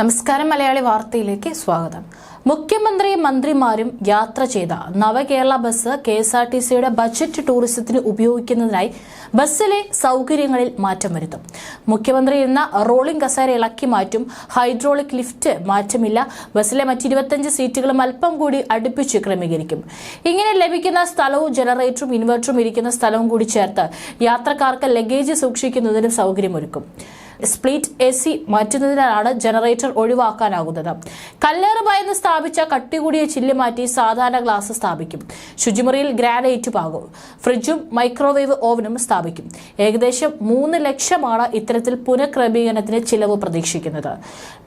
നമസ്കാരം മലയാളി വാർത്തയിലേക്ക് സ്വാഗതം. മുഖ്യമന്ത്രി മന്ത്രിമാരും യാത്ര ചെയ്ത Navakerala bus K S R T സിയുടെ ബജറ്റ് ടൂറിസത്തിന് ഉപയോഗിക്കുന്നതിനായി ബസ്സിലെ സൗകര്യങ്ങളിൽ മാറ്റം വരുത്തും. മുഖ്യമന്ത്രി എന്ന റോളിംഗ് കസേര ഇളക്കി മാറ്റും. ഹൈഡ്രോളിക് ലിഫ്റ്റ് മാറ്റമില്ല. ബസ്സിലെ മറ്റിരുപത്തഞ്ച് സീറ്റുകളും അല്പം കൂടി അടുപ്പിച്ച് ക്രമീകരിക്കും. ഇങ്ങനെ ലഭിക്കുന്ന സ്ഥലവും ജനറേറ്ററും ഇൻവെർട്ടറും ഇരിക്കുന്ന സ്ഥലവും കൂടി ചേർത്ത് യാത്രക്കാർക്ക് ലഗേജ് സൂക്ഷിക്കുന്നതിനും സൗകര്യമൊരുക്കും. സ്പ്ലിറ്റ് എ സി മാറ്റുന്നതിനാണ് ജനറേറ്റർ ഒഴിവാക്കാനാകുന്നത്. കല്ലേറ് ഭയന്ന് സ്ഥാപിച്ച കട്ടികൂടിയ ചില്ല് മാറ്റി സാധാരണ ഗ്ലാസ് സ്ഥാപിക്കും. ശുചിമുറിയിൽ ഗ്രാനൈറ്റ് പാകും. ഫ്രിഡ്ജും മൈക്രോവേവ് ഓവനും സ്ഥാപിക്കും. ഏകദേശം മൂന്ന് ലക്ഷമാണ് ഇത്തരത്തിൽ പുനഃക്രമീകരണത്തിന് ചിലവ് പ്രതീക്ഷിക്കുന്നത്.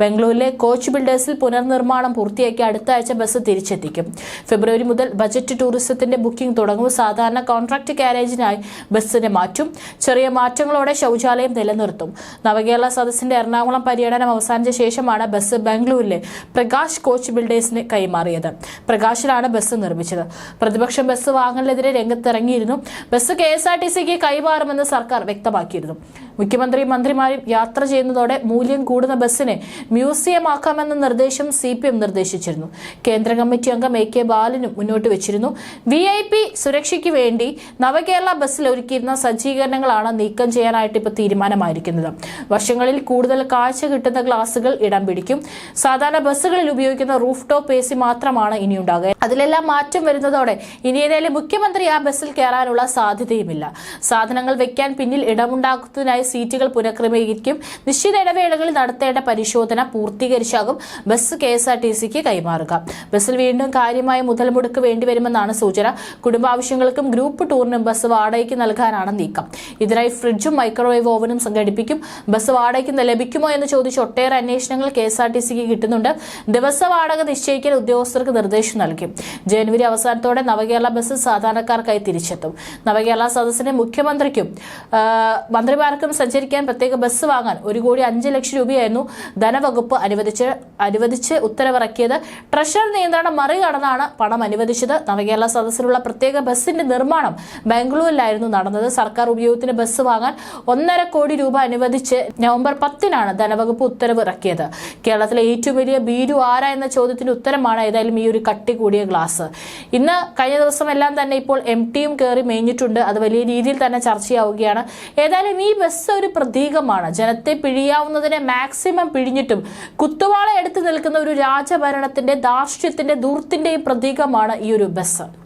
ബംഗളൂരിലെ കോച്ച് ബിൽഡേഴ്സിൽ പുനർനിർമ്മാണം പൂർത്തിയാക്കി അടുത്ത ആഴ്ച ബസ് തിരിച്ചെത്തിക്കും. ഫെബ്രുവരി മുതൽ ബജറ്റ് ടൂറിസത്തിന്റെ ബുക്കിംഗ് തുടങ്ങും. സാധാരണ കോൺട്രാക്ട് കാരേജിനായി ബസ്സിനെ മാറ്റും. ചെറിയ മാറ്റങ്ങളോടെ ശൗചാലയം നിലനിർത്തും. നവകേരള സദസ്സിന്റെ എറണാകുളം പര്യടനം അവസാനിച്ച ശേഷമാണ് ബസ് ബംഗളൂരിലെ പ്രകാശ് കോച്ച് ബിൽഡേഴ്സിന് കൈമാറിയത്. പ്രകാശിലാണ് ബസ് നിർമ്മിച്ചത്. പ്രതിപക്ഷം ബസ് വാങ്ങലിനെതിരെ രംഗത്തിറങ്ങിയിരുന്നു. Bus K S R T സിക്ക് കൈമാറുമെന്ന് സർക്കാർ വ്യക്തമാക്കിയിരുന്നു. മുഖ്യമന്ത്രി മന്ത്രിമാരും യാത്ര ചെയ്യുന്നതോടെ മൂല്യം കൂടുന്ന ബസ്സിനെ മ്യൂസിയമാക്കാമെന്ന നിർദ്ദേശം സി പി എം നിർദ്ദേശിച്ചിരുന്നു. കേന്ദ്ര കമ്മിറ്റി അംഗം എ കെ ബാലനും മുന്നോട്ട് വെച്ചിരുന്നു. വി ഐ പി സുരക്ഷയ്ക്ക് വേണ്ടി നവകേരള ബസ്സിൽ ഒരുക്കിയിരുന്ന സജ്ജീകരണങ്ങളാണ് നീക്കം ചെയ്യാനായിട്ട് ഇപ്പോൾ തീരുമാനമായിരിക്കുന്നത്. വർഷങ്ങളിൽ കൂടുതൽ കാഴ്ച കിട്ടുന്ന ഗ്ലാസുകൾ ഇടം പിടിക്കും. സാധാരണ ബസ്സുകളിൽ ഉപയോഗിക്കുന്ന റൂഫ് ടോപ്പ് എ സി മാത്രമാണ് ഇനി ഉണ്ടാകുക അതിലെല്ലാം മാറ്റം വരുന്നതോടെ ഇനി ഏതായാലും മുഖ്യമന്ത്രി ആ ബസ്സിൽ കയറാനുള്ള സാധ്യതയുമില്ല. സാധനങ്ങൾ വെക്കാൻ പിന്നിൽ ഇടമുണ്ടാക്കുന്നതിനായി സീറ്റുകൾ പുനഃക്രമീകരിക്കും. നിശ്ചിത ഇടവേളകളിൽ നടത്തേണ്ട പരിശോധന പൂർത്തീകരിച്ചാകും bus K S R T സിക്ക് കൈമാറുക. ബസ്സിൽ വീണ്ടും കാര്യമായ മുതൽ മുടക്ക് വേണ്ടിവരുമെന്നാണ് സൂചന. കുടുംബാവശ്യങ്ങൾക്കും ഗ്രൂപ്പ് ടൂറിനും ബസ് വാടകയ്ക്ക് നൽകാനാണ് നീക്കം. ഇതിനായി ഫ്രിഡ്ജും മൈക്രോവേവ് ഓവനും സംഘടിപ്പിക്കും. ബസ് വാടകയ്ക്ക് ലഭിക്കുമോ എന്ന് ചോദിച്ച് ഒട്ടേറെ അന്വേഷണങ്ങൾ കെ എസ് ആർ ടി സിക്ക് കിട്ടുന്നുണ്ട്. ദിവസ വാടക നിശ്ചയിക്കാൻ ഉദ്യോഗസ്ഥർക്ക് നിർദ്ദേശം നൽകി. ജനുവരി അവസാനത്തോടെ നവകേരള ബസ് സാധാരണക്കാർക്കായി തിരിച്ചെത്തും. നവകേരള സദസ്സിനെ മുഖ്യമന്ത്രിക്കും മന്ത്രിമാർക്കും സഞ്ചരിക്കാൻ പ്രത്യേക ബസ് വാങ്ങാൻ ഒരു കോടി അഞ്ച് ലക്ഷം രൂപയായിരുന്നു ധനവകുപ്പ് അനുവദിച്ച് അനുവദിച്ച് ഉത്തരവിറക്കിയത്. ട്രഷർ നിയന്ത്രണം മറികടന്നാണ് പണം അനുവദിച്ചത്. നവകേരള സദസ്സിലുള്ള പ്രത്യേക ബസ്സിന്റെ നിർമ്മാണം ബാംഗ്ലൂരിലായിരുന്നു നടന്നത്. സർക്കാർ ഉപയോഗത്തിന് ബസ് വാങ്ങാൻ ഒന്നര കോടി രൂപ അനുവദിച്ച് നവംബർ പത്തിനാണ് ധനവകുപ്പ് ഉത്തരവ് ഇറക്കിയത് കേരളത്തിലെ ഏറ്റവും വലിയ ബീരു ആര എന്ന ചോദ്യത്തിന്റെ ഉത്തരമാണ് ഏതായാലും ഈ ഒരു കട്ടി കൂടിയ ഗ്ലാസ്. ഇന്ന് കഴിഞ്ഞ ദിവസം എല്ലാം തന്നെ ഇപ്പോൾ എം ടിയും കയറി മേഞ്ഞിട്ടുണ്ട്. അത് വലിയ രീതിയിൽ തന്നെ ചർച്ചയാവുകയാണ്. ഏതായാലും ഈ ബസ് ഒരു പ്രതീകമാണ്. ജനത്തെ പിഴിയാവുന്നതിനെ മാക്സിമം പിഴിഞ്ഞിട്ടും കുത്തുവാള എടുത്തു നിൽക്കുന്ന ഒരു രാജഭരണത്തിന്റെ ധാർഷ്ട്യത്തിന്റെ ദൂർത്തിന്റെയും പ്രതീകമാണ് ഈ ഒരു ബസ്.